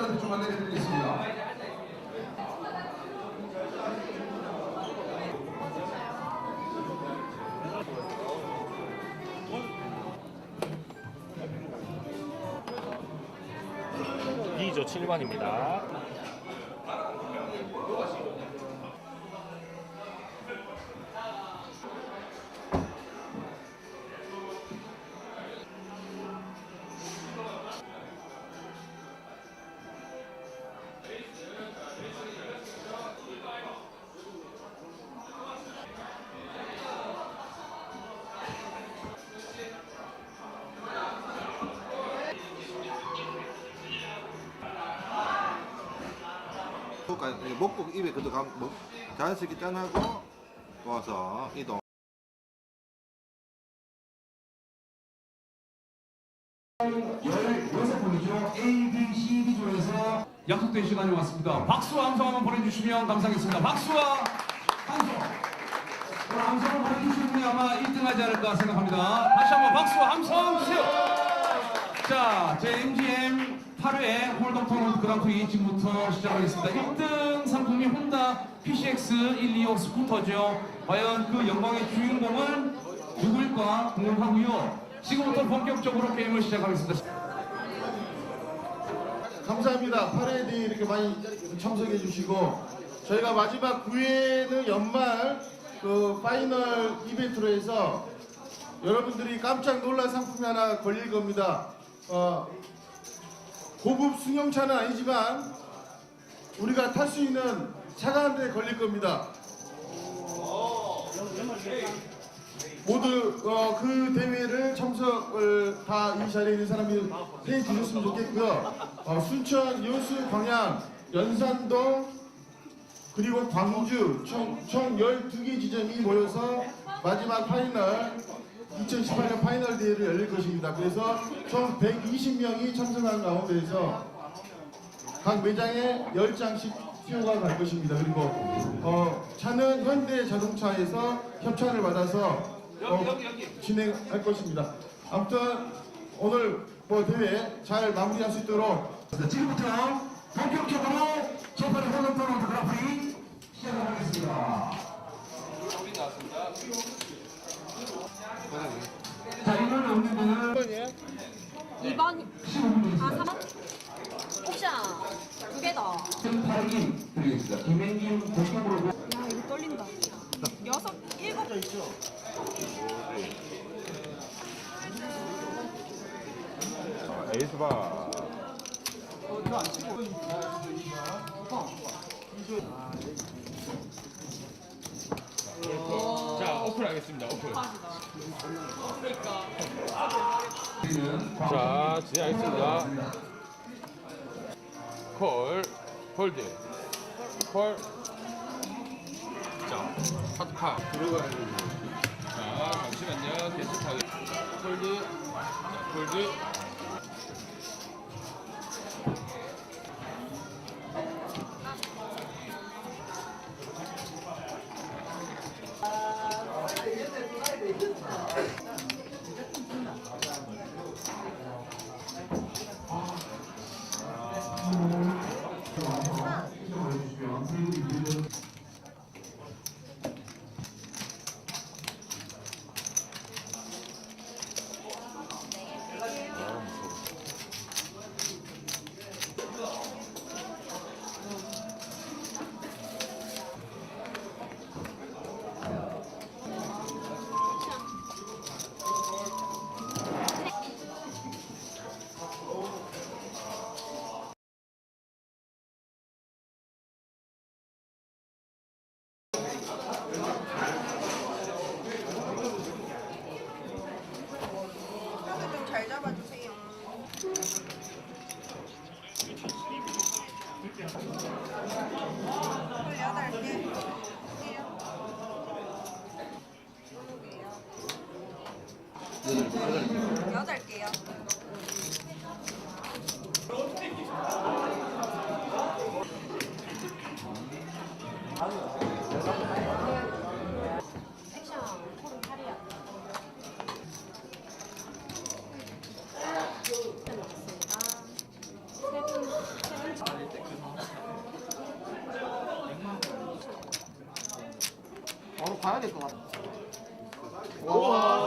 들한테 좀 안내해드리겠습니다. B조 7번입니다. 먹고 입에 가, 먹, 자연스럽게 짠하고 모아서 이동. 16분이죠. A, B, C, D조에서 약속된 시간이 왔습니다. 박수와 함성 한번 보내주시면 감사하겠습니다. 박수와 함성. 함성을 보내주신 분이 아마 1등하지 않을까 생각합니다. 다시 한번 박수와 함성 주세요. 자, 제 MGM 8회 홀덤 토너먼트 그랑프리 지금부터 시작하겠습니다. 1등 상품이 혼다 PCX 125 스쿠터죠. 과연 그 영광의 주인공은 누구일까 궁금하고요. 지금부터 본격적으로 게임을 시작하겠습니다. 감사합니다. 파레이드 이렇게 많이 참석해 주시고 저희가 마지막 9회는 연말 그 파이널 이벤트로 해서 여러분들이 깜짝 놀랄 상품이 하나 걸릴 겁니다. 어, 고급 승용차는 아니지만 우리가 탈 수 있는 차가 한 대 걸릴 겁니다. 모두 어, 그 대회를 참석을 다 이 자리에 있는 사람이 해 주셨으면 좋겠고요. 어, 순천, 여수, 광양, 연산동 그리고 광주 총, 총 12개 지점이 모여서 마지막 파이널 2018년 파이널 대회를 열릴 것입니다. 그래서 총 120명이 참석한 가운데에서 각 매장에 10장씩 튀어가 갈 것입니다. 그리고 어, 차는 현대 자동차에서 협찬을 받아서 어, 진행할 것입니다. 아무튼 오늘 뭐 대회 잘 마무리할 수 있도록 자, 지금부터 본격적으로 홀덤 토너먼트 그랑프리 시작하겠습니다. 자, 이걸 없는 분은 2번 15분 아 있습니다. 3번 옵션 두 개 더. 8기 드리겠습니다. 김행김 대표으로 야 이거 떨린다. 여섯 일곱 에이스바. 자, 오픈하겠습니다. 오픈. 자, 진행하겠습니다. 콜, 홀드, 콜. 자, 하트파 들어가야 되는 자, 잠시만요. 계속하게. 홀드, 여덟 개요. 바로 가야 될 것 같아. 와.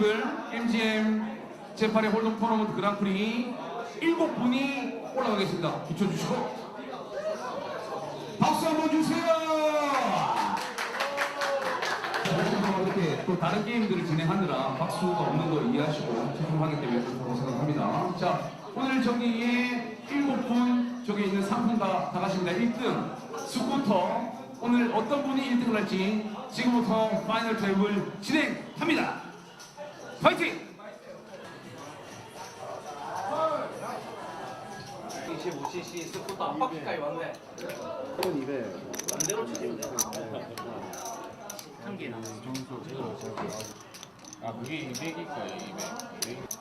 테이블 MGM 제8회 홀덤 토너먼트 그랑프리 일곱 분이 올라가겠습니다. 비춰주시고 박수 한번 주세요. 이렇게 또 다른 게임들을 진행하느라 박수가 없는 거 이해하시고 죄송하기 때문에 그렇다고 생각합니다. 자, 오늘 저기에 일곱 분 저기 있는 상품가 다 가십니다. 1등 스쿠터 오늘 어떤 분이 1등을 할지 지금부터 파이널 테이블 진행합니다. 파이팅! 25cc 스쿠터 한 바퀴까지 왔네. 아 그게 200일 거예요 200. 200.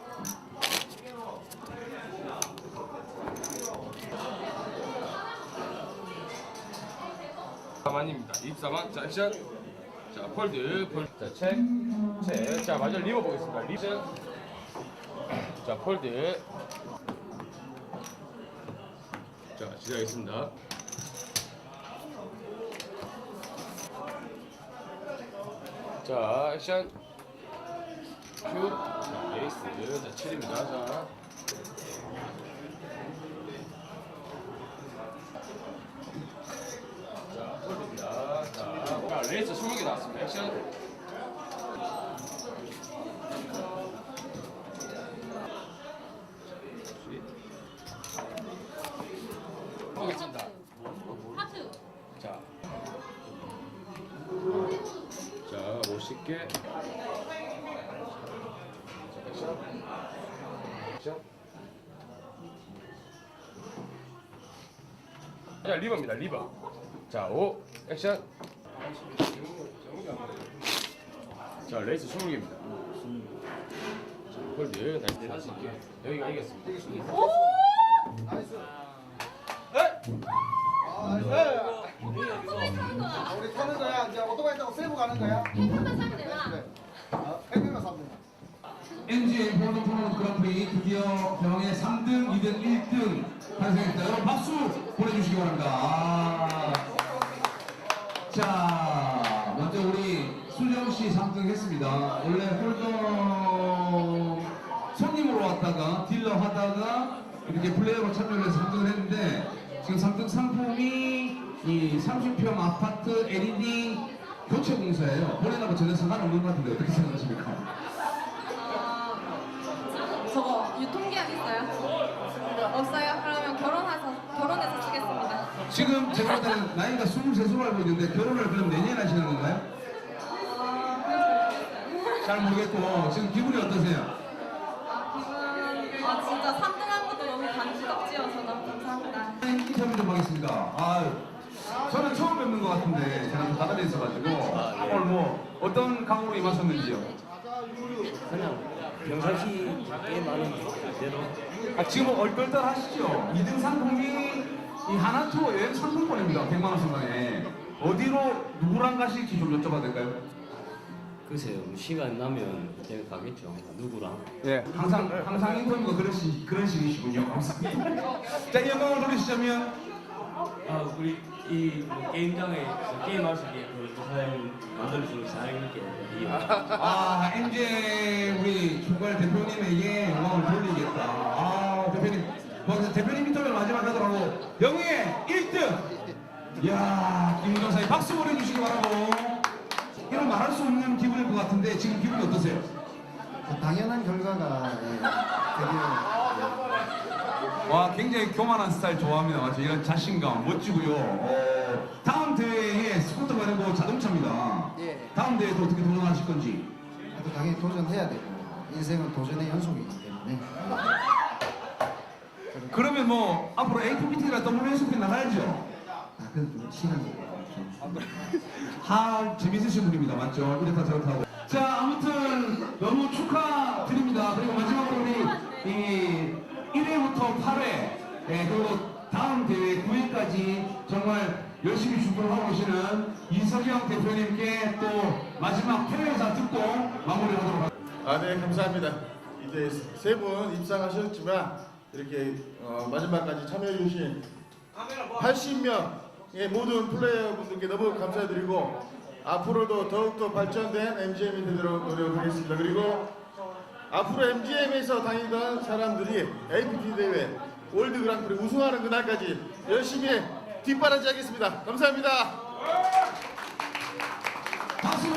사만입니다. 24만. 자, 액션. 자, 폴드, 폴드. 자, 책, 책. 자, 마저 리버 보겠습니다. 리전. 자, 폴드. 자, 시작하겠습니다. 자, 액션. 큐. 자, 에이스. 자, 7입니다. 자. 자, 폴드입니다. 자, 자, 레이스 20개 나왔습니다. 액션. 자, 50개. 액션. 액션. 자, 리버입니다. 리버. 자, 5. 액션. 자, 레이스 20개입니다. 자, 홀드 다시 다시 개 여기가 이겼습니다. 우리 세부 가는 거야. 그래. 어, 100명만 사면 돼. MGM 홀덤 토너먼트 그랑프리 드디어 병의 3등, 2등, 1등 탄생했다. 여러분 박수 보내주시기 바랍니다. 아. 자, 먼저 우리 수정 씨 3등 했습니다. 원래 홀덤 손님으로 왔다가 딜러 하다가 이렇게 플레이어로 참여를 해서 3등을 했는데 지금 3등 상품이 이 30평 아파트 LED 교체 공사예요. 본인하고 전혀 상관없는 것 같은데 어떻게 생각하십니까? 저거 유통기한 있어요? 없어요? 그러면 결혼해서 결혼해서 쓰겠습니다. 지금 제가 볼 때는 나이가 23으로 알고 있는데 결혼을 그럼 내년에 하시는 건가요? 잘 모르겠고 지금 기분이 어떠세요? 아 진짜 3등 한 것도 너무 감지덕지여서 너무 감사합니다. 인터뷰 좀 하겠습니다. 아, 저는 처음 뵙는 것 같은데 제가 좀 나가려 있어가지고 오늘 뭐 어떤 강으로 임하셨는지요? 평상시에 많은 대로 아, 지금 얼떨떨 하시죠? 2등 상품이 이 하나 투어 여행 상품권입니다. 100만 원 상당에 어디로 누구랑 가실지 좀 여쭤봐도 될까요? 글쎄요 시간 나면 그때 가겠죠 누구랑 예, 항상 항상 인터뷰가 그런 식 그런 식이시군요. 자, 이 영광을 돌리시자면 아 우리 이 게임장에 게임할 수 있게 그 사장님 만들어주는 사장님께 이 아, MJ 우리 총괄 대표님에게 영광을 돌리겠다. 아, 대표님. 뭐, 그래서 대표님 인터뷰를 마지막 하더라고. 영예 1등! 이야, 김우정 사님 박수 보내주시기 바라고. 이런 말할 수 없는 기분일 것 같은데 지금 기분이 어떠세요? 당연한 결과가 예, 와, 굉장히 교만한 스타일 좋아합니다. 맞죠? 이런 자신감, 멋지고요. 어, 다음 대회에 스쿠터가 아니고 자동차입니다. 예. 다음 대회 또 어떻게 도전하실 건지. 당연히 도전해야 되고 인생은 도전의 연속이기 때문에 그러면 뭐 앞으로 APBT나 WSP 나가야죠? 아 그래도 좀 시간이 좀 하 재밌으신 분입니다 맞죠? 이렇다 저렇다 하고 자, 아무튼 너무 축하드립니다. 그리고 마지막으로 우리 이 1회부터 8회, 예, 그리고 다음 대회 9회까지 정말 열심히 준비를 하고 계시는 이석영 대표님께 또 마지막 패배사 듣고 마무리하도록 하겠습니다. 아, 네, 감사합니다. 이제 세 분 입상하셨지만 이렇게 어, 마지막까지 참여해주신 80명의 모든 플레이어분들께 너무 감사드리고 앞으로도 더욱더 발전된 MGM이 되도록 노력하겠습니다. 그리고 앞으로 MGM에서 다니던 사람들이 APT 대회 월드 그랑프리 우승하는 그날까지 열심히 뒷바라지 하겠습니다. 감사합니다. 박수